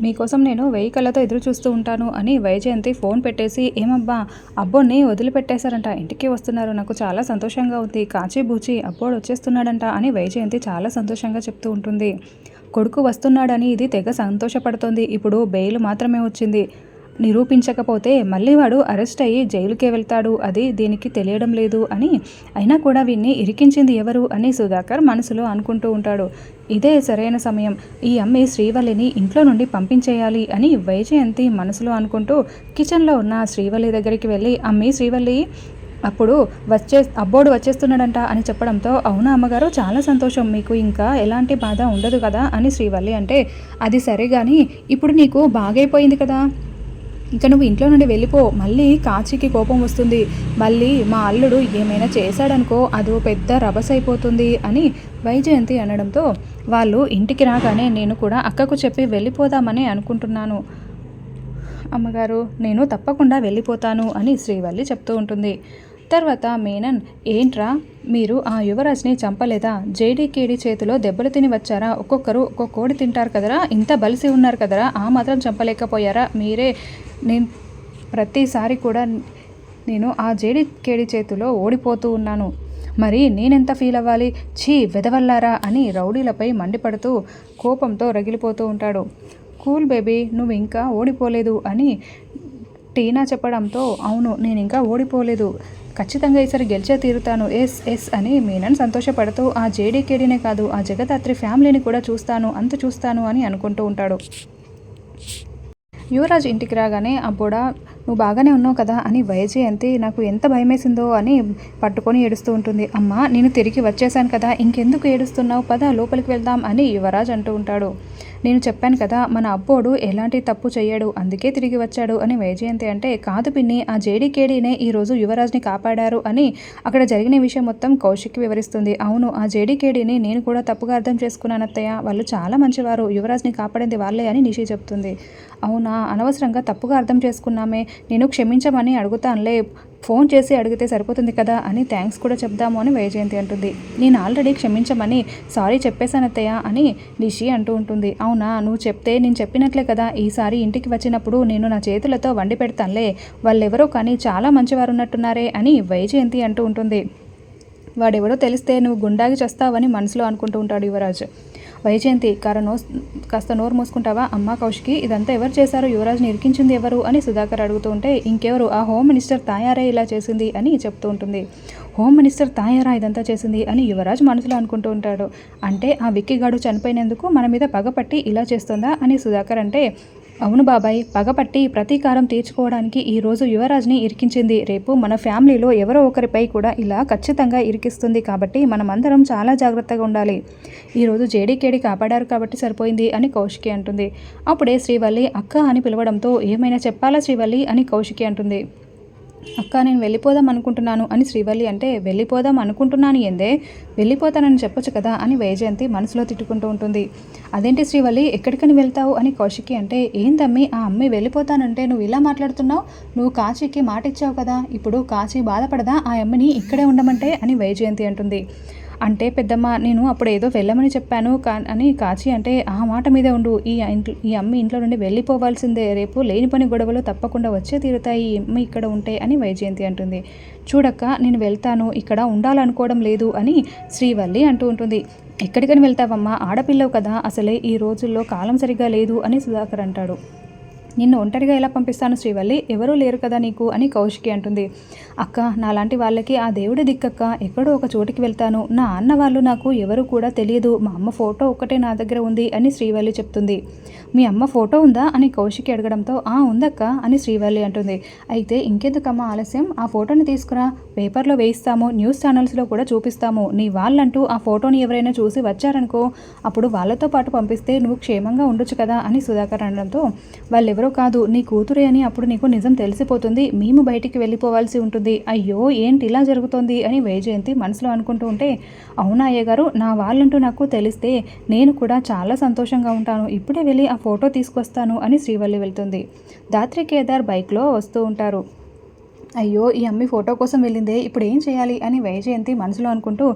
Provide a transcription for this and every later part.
మీకోసం నేను వెయ్యి కళ్ళతో ఎదురు చూస్తూ ఉంటాను అని వైజయంతి ఫోన్ పెట్టేసి ఏమబ్బా అబ్బోని వదిలిపెట్టేశారంట ఇంటికి వస్తున్నారు నాకు చాలా సంతోషంగా ఉంది కాచి బూచి అబ్బోడు వచ్చేస్తున్నాడంట అని వైజయంతి చాలా సంతోషంగా చెప్తూ ఉంటుంది. కొడుకు వస్తున్నాడని ఇది తెగ సంతోషపడుతోంది ఇప్పుడు బెయిల్ మాత్రమే వచ్చింది. నిరూపించకపోతే మళ్ళీ వాడు అరెస్ట్ అయ్యి జైలుకే వెళ్తాడు. అది దీనికి తెలియడం లేదు అని అయినా కూడా వీణ్ణి ఇరికించింది ఎవరు అని సుధాకర్ మనసులో అనుకుంటూ ఉంటాడు. ఇదే సరైన సమయం. ఈ అమ్మి శ్రీవల్లిని ఇంట్లో నుండి పంపించేయాలి అని వైజయంతి మనసులో అనుకుంటూ కిచెన్లో ఉన్న శ్రీవల్లి దగ్గరికి వెళ్ళి అమ్మి శ్రీవల్లి అప్పుడు వచ్చే అబ్బోడు వచ్చేస్తున్నాడంట అని చెప్పడంతో అవునా అమ్మగారు చాలా సంతోషం. మీకు ఇంకా ఎలాంటి బాధ ఉండదు కదా అని శ్రీవల్లి అంటే అది సరే కానీ ఇప్పుడు నీకు బాగైపోయింది కదా. ఇక నువ్వు ఇంట్లో నుండి వెళ్ళిపో. మళ్ళీ కాచికి కోపం వస్తుంది. మళ్ళీ మా అల్లుడు ఏమైనా చేశాడనుకో అదో పెద్ద రభస అయిపోతుంది అని వైజయంతి అనడంతో వాళ్ళు ఇంటికి రాగానే నేను కూడా అక్కకు చెప్పి వెళ్ళిపోదామని అనుకుంటున్నాను. అమ్మగారు నేను తప్పకుండా వెళ్ళిపోతాను అని శ్రీవల్లి చెప్తూ ఉంటుంది. తర్వాత మేనన్ ఏంట్రా మీరు ఆ యువరాజ్ని చంపలేదా? జేడీకేడీ చేతిలో దెబ్బలు తిని వచ్చారా? ఒక్కొక్కరు ఒక్కొక్క కోడి తింటారు కదరా? ఇంత బలిసి ఉన్నారు కదరా? ఆ మాత్రం చంపలేకపోయారా? మీరే నేను ప్రతిసారి కూడా నేను ఆ జేడీకేడి చేతిలో ఓడిపోతూ ఉన్నాను. మరి నేనెంత ఫీల్ అవ్వాలి? ఛీ వెదవల్లారా అని రౌడీలపై మండిపడుతూ కోపంతో రగిలిపోతూ ఉంటాడు. కూల్ బేబీ నువ్వు ఇంకా ఓడిపోలేదు అని టీనా చెప్పడంతో అవును నేను ఇంకా ఓడిపోలేదు. ఖచ్చితంగా ఈసారి గెలిచే తీరుతాను. ఎస్ ఎస్ అని మీనన్ సంతోషపడుతూ ఆ జేడీకేడీనే కాదు ఆ జగదాత్రి ఫ్యామిలీని కూడా చూస్తాను అంత చూస్తాను అని అనుకుంటూ ఉంటాడు. యువరాజ్ ఇంటికి రాగానే అబ్బోడా నువ్వు బాగానే ఉన్నావు కదా అని వైజయంతి నాకు ఎంత భయమేసిందో అని పట్టుకొని ఏడుస్తూ ఉంటుంది. అమ్మ నేను తిరిగి వచ్చేసాను కదా ఇంకెందుకు ఏడుస్తున్నావు? పద లోపలికి వెళ్దాం అని యువరాజ్ అంటూ ఉంటాడు. నేను చెప్పాను కదా మన అబ్బోడు ఎలాంటి తప్పు చేయడు అందుకే తిరిగి వచ్చాడు అని వైజయంతి అంటే కాదు పిన్ని ఆ జేడీకేడీనే ఈరోజు యువరాజ్ని కాపాడారు అని అక్కడ జరిగిన విషయం మొత్తం కౌశిక్ వివరిస్తుంది. అవును ఆ జేడీకేడీని నేను కూడా తప్పుగా అర్థం చేసుకున్నాను అత్తయ్య. వాళ్ళు చాలా మంచివారు. యువరాజ్ని కాపాడింది వాళ్ళే అని నిషి చెప్తుంది. అవునా అనవసరంగా తప్పుగా అర్థం చేసుకున్నామే. నేను క్షమించమని అడుగుతానులే. ఫోన్ చేసి అడిగితే సరిపోతుంది కదా అని థ్యాంక్స్ కూడా చెప్దాము అని వైజయంతి అంటుంది. నేను ఆల్రెడీ క్షమించమని సారీ చెప్పేశానత్తయ్య అని నిషి అంటూ ఉంటుంది. అవునా? నువ్వు చెప్తే నేను చెప్పినట్లే కదా. ఈసారి ఇంటికి వచ్చినప్పుడు నేను నా చేతులతో వండి పెడతానులే. వాళ్ళెవరో కానీ చాలా మంచివారు ఉన్నట్టున్నారే అని వైజయంతి అంటూ ఉంటుంది. వాడెవడో తెలిస్తే నువ్వు గుండాగి చేస్తావని మనసులో అనుకుంటూ ఉంటాడు యువరాజు. వైజయంతి కార నో కాస్త నోరు మూసుకుంటావా? అమ్మ కౌశికి ఇదంతా ఎవరు చేశారు యువరాజ్ని ఇరికించింది ఎవరు? అని సుధాకర్ అడుగుతూ ఉంటే ఇంకెవరు? ఆ హోమ్ మినిస్టర్ తాయారే ఇలా చేసింది అని చెప్తూ ఉంటుంది. హోమ్ మినిస్టర్ తాయారా ఇదంతా చేసింది అని యువరాజ్ మనసులో అనుకుంటూ ఉంటాడు. అంటే ఆ విక్కిగాడు చనిపోయినందుకు మన మీద పగపట్టి ఇలా చేస్తుందా? అని సుధాకర్ అంటే అవును బాబాయ్ పగపట్టి ప్రతీకారం తీర్చుకోవడానికి ఈరోజు యువరాజ్ని ఇరికించింది. రేపు మన ఫ్యామిలీలో ఎవరో ఒకరిపై కూడా ఇలా ఖచ్చితంగా ఇరికిస్తుంది కాబట్టి మనమందరం చాలా జాగ్రత్తగా ఉండాలి. ఈరోజు జేడీకేడి కాపాడారు కాబట్టి సరిపోయింది అని కౌశికి అంటుంది. అప్పుడే శ్రీవల్లి అక్క అని పిలవడంతో ఏమైనా చెప్పాలా శ్రీవల్లి అని కౌశికి అంటుంది. అక్క నేను వెళ్ళిపోదాం అనుకుంటున్నాను అని శ్రీవల్లి అంటే వెళ్ళిపోదాం అనుకుంటున్నాను ఏందే? వెళ్ళిపోతానని చెప్పొచ్చు కదా అని వైజయంతి మనసులో తిట్టుకుంటూ ఉంటుంది. అదేంటి శ్రీవల్లి ఎక్కడికని వెళ్తావు అని కౌశికి అంటే ఏందమ్మి ఆ అమ్మాయి వెళ్ళిపోతానంటే నువ్వు ఇలా మాట్లాడుతున్నావు? నువ్వు కాశీకి మాట ఇచ్చావు కదా ఇప్పుడు కాశీ బాధపడదా? ఆ అమ్మని ఇక్కడే ఉండమంటే అని వైజయంతి అంటుంది. అంటే పెద్దమ్మ నేను అప్పుడు ఏదో వెళ్ళమని చెప్పాను కా అని కాచి అంటే ఆ మాట మీదే ఉండు. ఈ ఇంట్లో ఈ అమ్మ ఇంట్లో నుండి వెళ్ళిపోవాల్సిందే. రేపు లేని పని గొడవలు తప్పకుండా వచ్చే తీరుతాయి. ఈ అమ్మ ఇక్కడ ఉంటే అని వైజయంతి అంటుంది. చూడక్క నేను వెళ్తాను. ఇక్కడ ఉండాలనుకోవడం లేదు అని శ్రీవల్లి అంటూ ఉంటుంది. ఎక్కడికని వెళ్తావమ్మా? ఆడపిల్లవు కదా. అసలే ఈ రోజుల్లో కాలం సరిగ్గా లేదు అని సుధాకర్ అంటాడు. నిన్ను ఒంటరిగా ఎలా పంపిస్తాను శ్రీవల్లి? ఎవరూ లేరు కదా నీకు? అని కౌశికి అంటుంది. అక్క నాలాంటి వాళ్ళకి ఆ దేవుడి దిక్కక్క. ఎక్కడో ఒక చోటికి వెళ్తాను. నా అన్న వాళ్ళు నాకు ఎవరు కూడా తెలియదు. మా అమ్మ ఫోటో ఒక్కటే నా దగ్గర ఉంది అని శ్రీవల్లి చెప్తుంది. మీ అమ్మ ఫోటో ఉందా? అని కౌశికి అడగడంతో ఆ ఉందక్క అని శ్రీవల్లి అంటుంది. అయితే ఇంకెందుకమ్మా ఆలస్యం? ఆ ఫోటోని తీసుకురా. పేపర్లో వేయిస్తాము న్యూస్ ఛానల్స్లో కూడా చూపిస్తాము. నీ వాళ్ళంటూ ఆ ఫోటోని ఎవరైనా చూసి వచ్చారనుకో అప్పుడు వాళ్ళతో పాటు పంపిస్తే నువ్వు క్షేమంగా ఉండొచ్చు కదా అని సుధాకర్ అనడంతో వాళ్ళెవరో కాదు నీ కూతురే అని అప్పుడు నీకు నిజం తెలిసిపోతుంది. మేము బయటికి వెళ్ళిపోవాల్సి ఉంటుంది. అయ్యో ఏంటి ఇలా జరుగుతోంది? అని వైజయంతి మనసులో అనుకుంటూ ఉంటే అవునా అయ్య గారు నా వాళ్ళంటూ నాకు తెలిస్తే నేను కూడా చాలా సంతోషంగా ఉంటాను. ఇప్పుడే వెళ్ళి ఆ ఫోటో తీసుకొస్తాను అని శ్రీవల్లి వెళ్తుంది. దాత్రి కేదార్ బైక్లో వస్తూ ఉంటారు. అయ్యో ఈ అమ్మి ఫోటో కోసం వెళ్ళిందే ఇప్పుడు ఏం చేయాలి అని వైజయంతి మనసులో అనుకుంటూ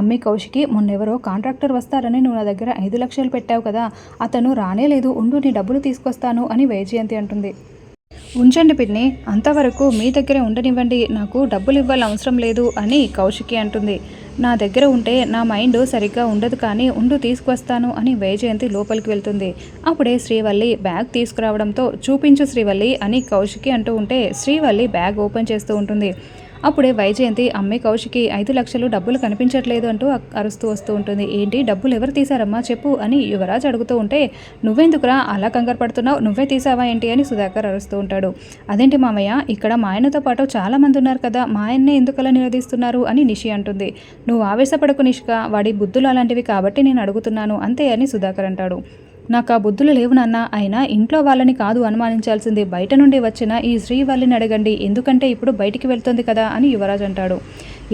అమ్మి కౌశికి మొన్నెవరో కాంట్రాక్టర్ వస్తారని నువ్వు నా దగ్గర ఐదు లక్షలు పెట్టావు కదా అతను రానే లేదు ఉండు నీ డబ్బులు తీసుకొస్తాను అని వైజయంతి అంటుంది. ఉంచండి పిన్ని అంతవరకు మీ దగ్గరే ఉండనివ్వండి నాకు డబ్బులు ఇవ్వాలి అవసరం లేదు అని కౌశికి అంటుంది. నా దగ్గర ఉంటే నా మైండ్ సరిగ్గా ఉండదు కానీ ఉండు తీసుకొస్తాను అని వైజయంతి లోపలికి వెళ్తుంది. అప్పుడే శ్రీవల్లి బ్యాగ్ తీసుకురావడంతో చూపించు శ్రీవల్లి అని కౌశికి అంటూ ఉంటే శ్రీవల్లి బ్యాగ్ ఓపెన్ చేస్తూ ఉంటుంది. అప్పుడే వైజయంతి అమ్మే కౌశికి ఐదు లక్షలు డబ్బులు కనిపించట్లేదు అంటూ అరుస్తూ వస్తూ ఉంటుంది. ఏంటి? డబ్బులు ఎవరు తీశారమ్మా? చెప్పు అని యువరాజ్ అడుగుతూ ఉంటే నువ్వెందుకురా? అలా కంగారు పడుతున్నావు. నువ్వే తీసావా ఏంటి? అని సుధాకర్ అరుస్తూ ఉంటాడు. అదేంటి మామయ్య? ఇక్కడ మా ఆయనతో పాటు చాలా మంది ఉన్నారు కదా. మా ఆయన్నే ఎందుకలా నిలదీస్తున్నారు? అని నిషి అంటుంది. నువ్వు ఆవేశపడకు నిష్క. వాడి బుద్ధులు అలాంటివి కాబట్టి నేను అడుగుతున్నాను. అంతే అని సుధాకర్ అంటాడు. నాకు ఆ బుద్ధులు లేవు నాన్న. అయినా ఇంట్లో వాళ్ళని కాదు అనుమానించాల్సింది. బయట నుండి వచ్చిన ఈ శ్రీవల్లిని అడగండి. ఎందుకంటే ఇప్పుడు బయటికి వెళ్తుంది కదా అని యువరాజ్ అంటాడు.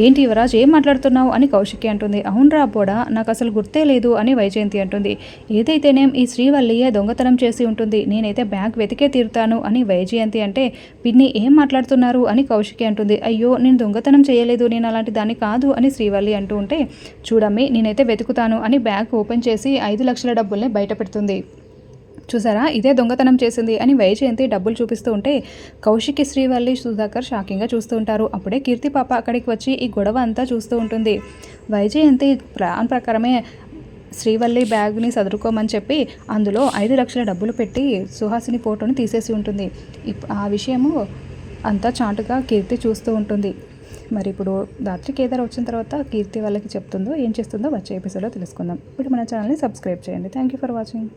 ఏంటి యువరాజ్ ఏం మాట్లాడుతున్నావు అని కౌశికి అంటుంది. అవునరా అబ్బోడా నాకు అసలు గుర్తే లేదు అని వైజయంతి అంటుంది. ఏదైతేనేం ఈ శ్రీవల్లియే దొంగతనం చేసి ఉంటుంది. నేనైతే బ్యాగ్ వెతికే తీరుతాను అని వైజయంతి అంటే పిన్ని ఏం మాట్లాడుతున్నారు అని కౌశికి అంటుంది. అయ్యో నేను దొంగతనం చేయలేదు నేను అలాంటి దాన్ని కాదు అని శ్రీవల్లి అంటూ ఉంటే చూడమ్మి నేనైతే వెతుకుతాను అని బ్యాగ్ ఓపెన్ చేసి ఐదు లక్షల డబ్బుల్ని బయట పెడుతుంది. చూసారా? ఇదే దొంగతనం చేసింది అని వైజయంతి డబ్బులు చూపిస్తూ ఉంటే కౌశికి శ్రీవల్లి సుధాకర్ షాకింగ్గా చూస్తూ ఉంటారు. అప్పుడే కీర్తి పాప అక్కడికి వచ్చి ఈ గొడవ అంతా చూస్తూ ఉంటుంది. వైజయంతి ప్లాన్ ప్రకారమే శ్రీవల్లి బ్యాగ్ని సదురుకోమని చెప్పి అందులో ఐదు లక్షల డబ్బులు పెట్టి సుహాసిని ఫోటోని తీసేసి ఉంటుంది. ఇప్- ఆ విషయము అంతా చాటుగా కీర్తి చూస్తూ ఉంటుంది. మరి ఇప్పుడు రాత్రి కేదార్ వచ్చిన తర్వాత కీర్తి వాళ్ళకి చెప్తుందో ఏం చేస్తుందో వచ్చే ఎపిసోడ్లో తెలుసుకుందాం. ఇప్పుడు మన ఛానల్ని సబ్స్క్రైబ్ చేయండి. Thank you for watching.